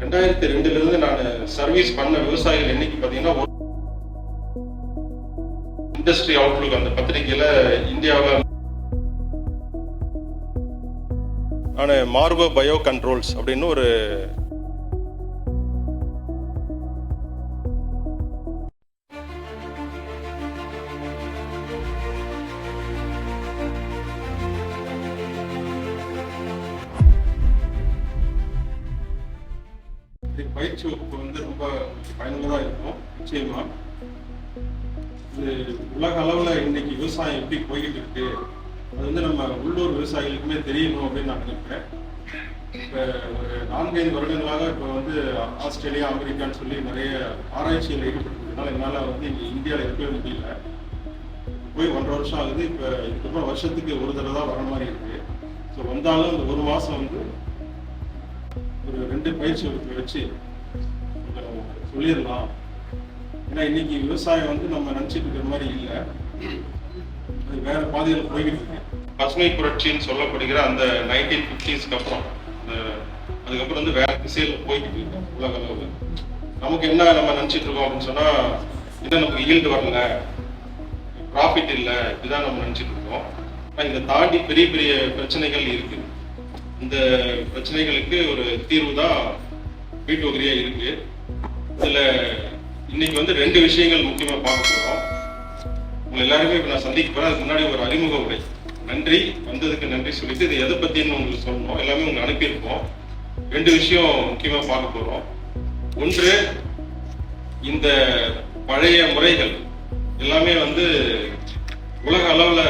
ரெண்டாயிரத்தி ரெண்டுல இருந்து நான் சர்வீஸ் பண்ண விவசாயிகள் என்னைக்கு பார்த்தீங்கன்னா இண்டஸ்ட்ரி அவுட்லுக் அந்த பத்திரிகையில இந்தியாவில் நான் மார்வோ பயோ கண்ட்ரோல்ஸ் அப்படின்னு ஒரு பயிற்சி வகுப்பு வந்து ரொம்ப பயனுள்ளதாக இருக்கும். நிச்சயமா. இது உலக அளவில் இன்னைக்கு விவசாயம் எப்படி போய்கிட்டு இருக்கு அது வந்து நம்ம உள்ளூர் விவசாயிகளுக்குமே தெரியணும் அப்படின்னு நான் நினைக்கிறேன். இப்போ ஒரு நான்கைந்து வருடங்களாக இப்போ வந்து ஆஸ்திரேலியா அமெரிக்கான்னு சொல்லி நிறைய ஆராய்ச்சியில் ஈடுபட்டிருக்கனால என்னால் வந்து இங்கே இந்தியாவில் இருக்கவே முடியல. போய் ஒன்றரை வருஷம் ஆகுது. இப்போ இதுக்கப்புறம் வருஷத்துக்கு ஒரு தடவை தான் வர மாதிரி இருக்கு. ஸோ வந்தாலும் இந்த ஒரு மாதம் வந்து ஒரு ரெண்டு பயிற்சி வகுப்பு வச்சு சொல்லிடலாம் ஏன்னா இன்னைக்கு விவசாயம் வந்து நம்ம நினச்சிட்டு இருக்கிற மாதிரி இல்லை. அது வேற பாதையில் போய்கிட்டு இருக்கு. பசுமை புரட்சின்னு சொல்லப்படுகிற அந்த நைன்டீன் ஃபிஃப்டிஸ்க்கு அப்புறம் அந்த அதுக்கப்புறம் வந்து வேற திசையில் போய்கிட்டு இருக்கு உலக அளவில். நமக்கு என்ன நம்ம நினச்சிட்டு இருக்கோம் அப்படின்னு சொன்னால் இன்னும் நமக்கு ஈல்டு வரல? ப்ராஃபிட் இல்லை. இதுதான் நம்ம நினச்சிட்டு இருக்கோம். ஆனால் இதை தாண்டி பெரிய பெரிய பிரச்சனைகள் இருக்கு. இந்த பிரச்சனைகளுக்கு ஒரு தீர்வு தான் வீட்டு இருக்கு. இதில் இன்னைக்கு வந்து ரெண்டு விஷயங்கள் முக்கியமாக பார்க்க போகிறோம் உங்களை எல்லாருமே இப்போ நான் சந்திக்க போகிறேன் அதுக்கு முன்னாடி ஒரு அறிமுக உரை. நன்றி. வந்ததுக்கு நன்றி சொல்லிட்டு இது எதை பற்றின்னு உங்களுக்கு சொல்லணும். எல்லாமே உங்களுக்கு அனுப்பியிருக்கோம் ரெண்டு விஷயம் முக்கியமாக பார்க்க போகிறோம் ஒன்று இந்த பழைய முறைகள் எல்லாமே வந்து உலக அளவில்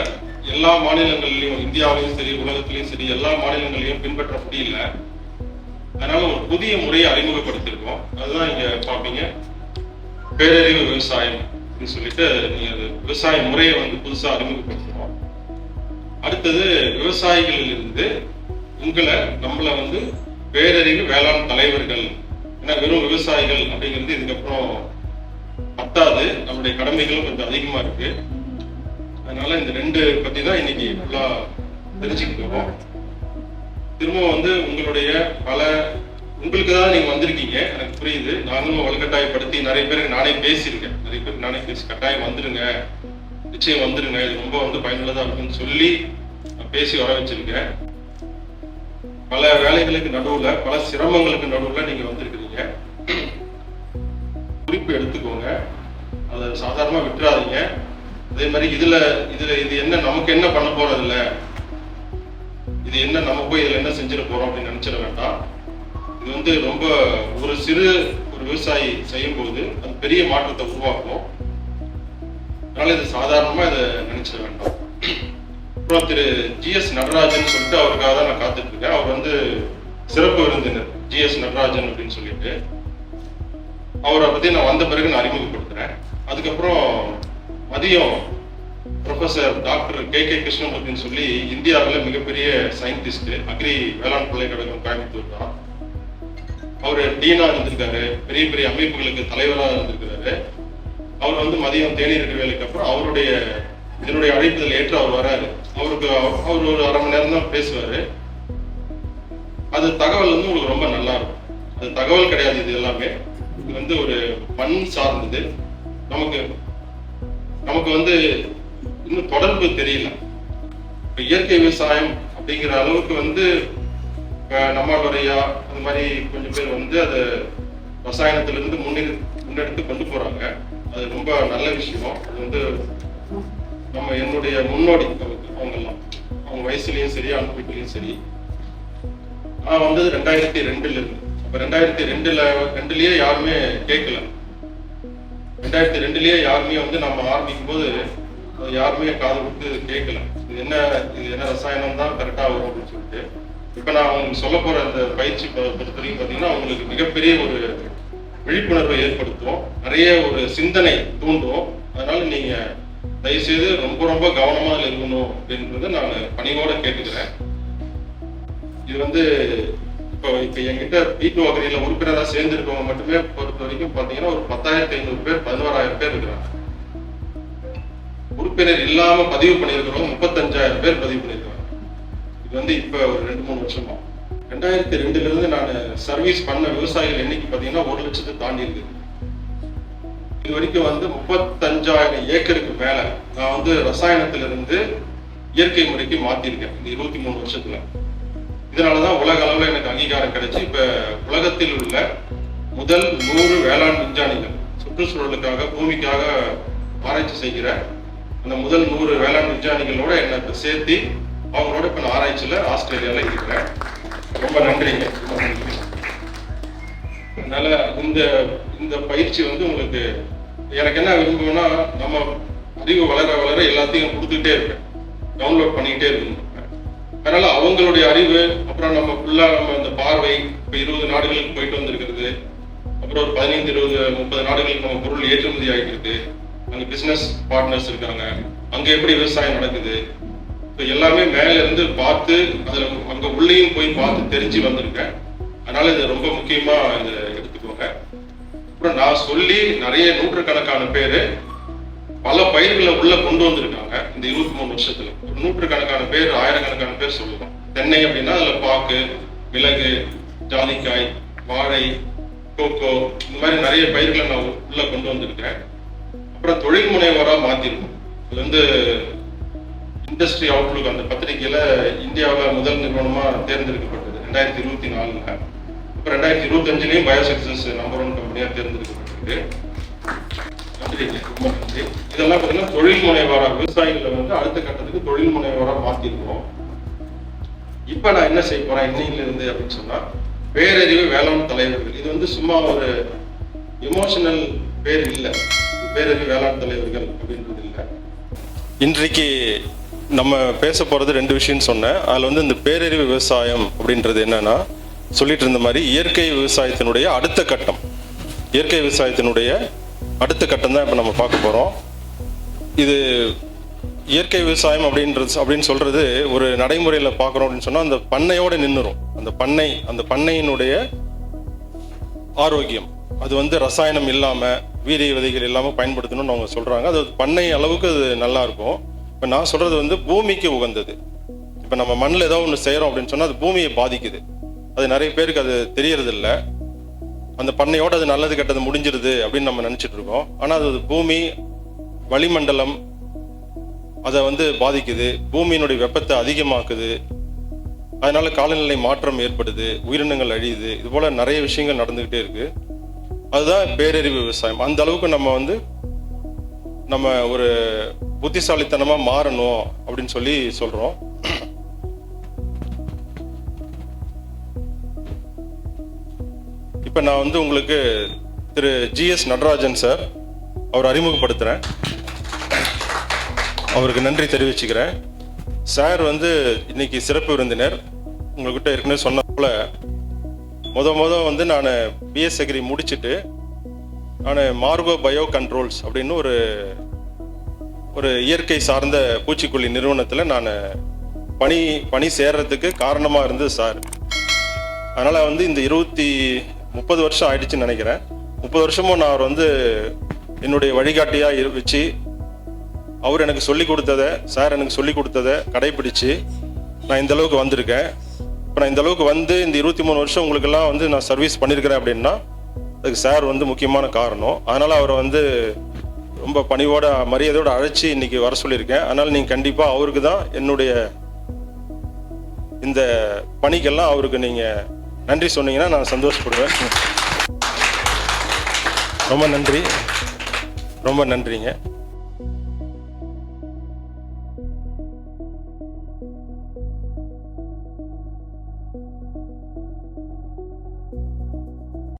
எல்லா மாநிலங்கள்லையும் இந்தியாவிலையும் சரி உலகத்திலையும் சரி எல்லா மாநிலங்களையும் பின்பற்ற முடியல. அதனால ஒரு புதிய முறையை அறிமுகப்படுத்தியிருக்கோம் அதுதான் இங்க பாப்பீங்க பேரறிவு விவசாயம் அப்படின்னு சொல்லிட்டு நீங்க அது விவசாய முறையை வந்து புதுசா அறிமுகப்படுத்துறோம் அடுத்தது விவசாயிகளிலிருந்து உங்களை நம்மள வந்து பேரறிவு வேளாண் தலைவர்கள் ஏன்னா வெறும் விவசாயிகள் அப்படிங்கிறது இதுக்கப்புறம் பத்தாது. நம்மளுடைய கடமைகளும் கொஞ்சம் அதிகமா இருக்கு. அதனால இந்த ரெண்டு பத்தி தான் இன்னைக்கு ஃபுல்லா தெரிஞ்சுக்கிட்டு வரோம் திரும்ப வந்து உங்களுடைய பல உங்களுக்கு தான் நீங்க வந்திருக்கீங்க. எனக்கு புரியுது. நானும் வலுக்கட்டாயப்படுத்தி நிறைய பேருக்கு நானே பேசியிருக்கேன். நிறைய பேருக்கு நானே பேசி கட்டாயம் வந்துருங்க. நிச்சயம் வந்துருங்க. இது ரொம்ப வந்து பயனுள்ளதா இருக்குன்னு சொல்லி பேசி வர வச்சிருக்கேன். பல வேலைகளுக்கு நடுவுல பல சிரமங்களுக்கு நடுவுல நீங்க வந்திருக்கிறீங்க. குறிப்பு எடுத்துக்கோங்க. அதை சாதாரணமா விட்டுறாதீங்க. அதே மாதிரி இதுல இதுல இது என்ன நமக்கு என்ன பண்ண போறது இல்லை இது என்ன நம்ம போய் இதுல என்ன செஞ்சிட போறோம் அப்படின்னு நினைச்சிட வேண்டாம். இது வந்து ரொம்ப ஒரு சிறு ஒரு விவசாயி செய்யும் போது அது பெரிய மாற்றத்தை உருவாக்கும். அதனால இது சாதாரணமா இதை நினைச்சிட வேண்டாம். அப்புறம் திரு ஜி எஸ் நடராஜன் சொல்லிட்டு அவருக்காக தான் நான் காத்துட்டு இருக்கேன் அவர் வந்து சிறப்பு விருந்தினர் ஜி எஸ் நடராஜன் அப்படின்னு சொல்லிட்டு. அவரை பத்தி நான் வந்த பிறகு நான் அறிமுகப்படுத்துறேன். அதுக்கப்புறம் மதியம் ப்ரொஃபசர் டாக்டர் கே கே கிருஷ்ணமூர்த்தின்னு சொல்லி இந்தியாவில் மிகப்பெரிய சயின்டிஸ்ட் அக்ரி வேளாண் பல்கலைக்கழகம் கோயம்புத்தூர் தான் அவர் டீனா இருந்திருக்காரு பெரிய பெரிய அமைப்புகளுக்கு தலைவராக இருந்திருக்கிறாரு அவர் வந்து மதியம் தேநீர் வேலைக்கு அப்புறம் அவருடைய இதனுடைய அழைப்புதல் ஏற்று அவர் வராரு. அவருக்கு அவர் ஒரு அரை மணி நேரம் தான் பேசுவாரு. அது தகவல் வந்து உங்களுக்கு ரொம்ப நல்லா இருக்கும் அது தகவல் கிடையாது இது எல்லாமே. இது வந்து ஒரு மண் சார்ந்தது. நமக்கு நமக்கு வந்து இன்னும் தொடர்பு தெரியல. இப்போ இயற்கை விவசாயம் அப்படிங்கிற அளவுக்கு வந்து நம்மளுடைய அந்த மாதிரி கொஞ்சம் பேர் வந்து அதை ரசாயனத்திலிருந்து முன்னெடு முன்னெடுத்து கொண்டு போறாங்க. அது ரொம்ப நல்ல விஷயம். அது வந்து நம்ம என்னுடைய முன்னோடி அவங்கெல்லாம். அவங்க வயசுலயும் சரி அனுபவத்திலையும் சரி. நான் வந்தது ரெண்டாயிரத்தி ரெண்டுல இருந்து அப்ப ரெண்டாயிரத்தி ரெண்டுல ரெண்டுலயே யாருமே கேட்கல. ரெண்டாயிரத்தி ரெண்டுலயே யாருமே வந்து நம்ம ஆரம்பிக்கும் போது அது யாருமே காது கொடுத்து கேட்கல. இது என்ன இது என்ன ரசாயனம் தான் கரெக்டா வரும் அப்படின்னு சொல்லிட்டு. இப்போ நான் அவங்க சொல்ல போகிற அந்த பயிற்சி பொறுத்தவரைக்கும் பொறுத்த வரைக்கும் மிகப்பெரிய ஒரு விழிப்புணர்வை ஏற்படுத்தும் நிறைய ஒரு சிந்தனை தூண்டும் அதனால நீங்கள் தயவுசெய்து ரொம்ப ரொம்ப கவனமாக இருக்கணும் அப்படின்றத நான் பணிவோட கேட்டுக்கிறேன். இது வந்து இப்போ இப்போ என்கிட்ட வீட்டு வகையில் உறுப்பினராக சேர்ந்துருக்கவங்க மட்டுமே பொறுத்த வரைக்கும் பார்த்தீங்கன்னா ஒரு பத்தாயிரத்தி ஐநூறு பேர் பதினோராயிரம் பேர் இருக்கிறாங்க. உறுப்பினர் இல்லாமல் பதிவு பண்ணியிருக்கிறவங்க முப்பத்தஞ்சாயிரம் பேர் பதிவு பண்ணியிருக்காங்க. இது வந்து இப்போ ஒரு ரெண்டு மூணு வருஷமா. ரெண்டாயிரத்தி ரெண்டுல இருந்து நான் சர்வீஸ் பண்ண விவசாயிகள் எண்ணிக்கை பார்த்தீங்கன்னா ஒரு லட்சத்தை தாண்டி இருக்குது இது வரைக்கும் வந்து முப்பத்தஞ்சாயிரம் ஏக்கருக்கு மேலே நான் வந்து ரசாயனத்திலிருந்து இயற்கை முறைக்கு மாற்றிருக்கேன் இந்த இருபத்தி மூணு வருஷத்துல. இதனாலதான் உலக அளவில் எனக்கு அங்கீகாரம் கிடைச்சி. இப்போ உலகத்தில் உள்ள முதல் நூறு வேளாண் விஞ்ஞானிகள் சுற்றுச்சூழலுக்காக பூமிக்காக ஆராய்ச்சி செய்கிற அந்த முதல் நூறு வேளாண் விஞ்ஞானிகளோட என்னை சேர்த்து அவங்களோட இப்ப நான் ஆராய்ச்சியில ஆஸ்திரேலியால இருக்கிறேன். ரொம்ப நன்றிங்க. நன்றி அதனால இந்த இந்த பயிற்சி வந்து உங்களுக்கு எனக்கு என்ன விரும்புவேன்னா நம்ம அறிவு வளர வளர எல்லாத்தையும் கொடுத்துக்கிட்டே இருப்பேன். டவுன்லோட் பண்ணிக்கிட்டே இருக்கணும் அதனால அவங்களுடைய அறிவு அப்புறம் நம்ம ஃபுல்லா நம்ம இந்த பார்வை இப்போ இருபது நாடுகளுக்கு போயிட்டு வந்திருக்கிறது. அப்புறம் ஒரு பதினைந்து இருபது முப்பது நாடுகளுக்கு நம்ம பொருள் ஏற்றுமதி ஆகிட்டு இருக்கு. அங்க பிசினஸ் பார்ட்னர்ஸ் இருக்காங்க. அங்க எப்படி விவசாயம் நடக்குது? எல்லாமே மேல இருந்து பார்த்து அதுல அங்க உள்ளேயும் போய் பார்த்து தெரிஞ்சு வந்திருக்கேன். அதனால இது ரொம்ப முக்கியமா இதை எடுத்துக்கோங்க. அப்புறம் நான் சொல்லி நிறைய நூற்றுக்கணக்கான பேர் பல பயிர்களை உள்ள கொண்டு வந்திருக்காங்க இந்த இருபத்தி மூணு வருஷத்துல. ஒரு நூற்றுக்கணக்கான பேர் ஆயிரக்கணக்கான பேர் சொல்லுவோம் தென்னை அப்படின்னா அதுல பாக்கு மிளகு ஜாதிக்காய் வாழை கோகோ இந்த மாதிரி நிறைய பயிர்களை நான் உள்ள கொண்டு வந்திருக்கேன். அப்புறம் தொழில் முனைவராக மாத்திருக்கோம். இது வந்து இண்டஸ்ட்ரி அவுட்லுக் அந்த பத்திரிகையில இந்தியாவில் முதல் நிறுவனமாக தேர்ந்தெடுக்கப்பட்டது. ரெண்டாயிரத்தி இருபத்தி நாலுல. இப்போ ரெண்டாயிரத்தி இருபத்தஞ்சுலேயும் பயோசக்சஸ் நம்பர் ஒன் கம்பெனியாக தேர்ந்தெடுக்கப்பட்டிருக்கு. நன்றிங்க. ரொம்ப நன்றி. இதெல்லாம் பார்த்தீங்கன்னா தொழில் முனைவோரா விவசாயிகளை வந்து அடுத்த கட்டத்துக்கு தொழில் முனைவராக மாத்திருக்கோம். இப்ப நான் என்ன செய்ய போறேன்? இன்னையில இருந்து அப்படின்னு சொன்னா பேரறிவு வேளாண் தலைவர்கள். இது வந்து சும்மா ஒரு எமோஷனல் பேர் இல்லை. பேரறிவு வேளாண் தலைவர்கள் அப்படின்றது இல்லை. இன்றைக்கு நம்ம பேச போகிறது ரெண்டு விஷயம் சொன்னேன். அதில் வந்து இந்த பேரறிவு விவசாயம் அப்படின்றது என்னன்னா சொல்லிட்டு இருந்த மாதிரி இயற்கை விவசாயத்தினுடைய அடுத்த கட்டம். இயற்கை விவசாயத்தினுடைய அடுத்த கட்டம் தான் இப்போ நம்ம பார்க்க போகிறோம் இது இயற்கை விவசாயம் அப்படின்றது அப்படின்னு சொல்றது ஒரு நடைமுறையில் பார்க்குறோம் அப்படின்னு சொன்னால் அந்த பண்ணையோட நின்றுரும் அந்த பண்ணை அந்த பண்ணையினுடைய ஆரோக்கியம். அது வந்து ரசாயனம் இல்லாமல் வீரிய விதைகள் இல்லாமல் பயன்படுத்தணும்னு அவங்க சொல்கிறாங்க அது பண்ணை அளவுக்கு அது நல்லா இருக்கும். இப்போ நான் சொல்கிறது வந்து பூமிக்கு உகந்தது. இப்போ நம்ம மண்ணில் ஏதோ ஒன்று செய்கிறோம் அப்படின்னு சொன்னால் அது பூமியை பாதிக்குது. அது நிறைய பேருக்கு அது தெரியறதில்ல. அந்த பண்ணையோடு அது நல்லது கெட்டது முடிஞ்சிருது அப்படின்னு நம்ம நினச்சிட்டு இருக்கோம். ஆனால் அது பூமி வளிமண்டலம் அதை வந்து பாதிக்குது. பூமியினுடைய வெப்பத்தை அதிகமாக்குது. அதனால காலநிலை மாற்றம் ஏற்படுது. உயிரினங்கள் அழியுது. இது போல நிறைய விஷயங்கள் நடந்துகிட்டே இருக்கு. அதுதான் பேரறிவு விவசாயம். அந்த அளவுக்கு நம்ம வந்து நம்ம ஒரு புத்திசாலித்தனமா மாறணும் அப்படின்னு சொல்லி சொல்றோம். இப்ப நான் வந்து உங்களுக்கு திரு ஜிஎஸ் நடராஜன் சார் அவர் அறிமுகப்படுத்துறேன். அவருக்கு நன்றி தெரிவிச்சுக்கிறேன். சார் வந்து இன்னைக்கு சிறப்பு விருந்தினர். உங்ககிட்ட ஏற்கனவே சொன்ன போல முத முத வந்து நான் பிஎஸ் அக்ரி முடிச்சுட்டு நான் மார்கோ பயோ கண்ட்ரோல்ஸ் அப்படின்னு ஒரு ஒரு இயற்கை சார்ந்த பூச்சிக்கொல்லி நிறுவனத்தில் நான் பணி பணி சேர்றதுக்கு காரணமாக இருந்தது சார். அதனால் வந்து இந்த இருபத்தி முப்பது வருஷம் ஆயிடுச்சுன்னு நினைக்கிறேன். முப்பது வருஷமும் நான் அவர் வந்து என்னுடைய வழிகாட்டியாக இரு வச்சு அவர் எனக்கு சொல்லி கொடுத்ததை சார் எனக்கு சொல்லி கொடுத்ததை கடைபிடிச்சு நான் இந்த அளவுக்கு வந்திருக்கேன். இப்போ நான் இந்த அளவுக்கு வந்து இந்த இருபத்தி மூணு வருஷம் உங்களுக்கெல்லாம் வந்து நான் சர்வீஸ் பண்ணியிருக்கிறேன் அப்படின்னா அதுக்கு சார் வந்து முக்கியமான காரணம். அதனால் அவரை வந்து ரொம்ப பணிவோட மரியாதையோட அழைச்சி இன்னைக்கு வர சொல்லியிருக்கேன். அதனால் நீங்கள் கண்டிப்பாக அவருக்கு தான் என்னுடைய இந்த பணிக்கெல்லாம் அவருக்கு நீங்கள் நன்றி சொன்னீங்கன்னா நான் சந்தோஷப்படுவேன். ரொம்ப நன்றி. ரொம்ப நன்றிங்க.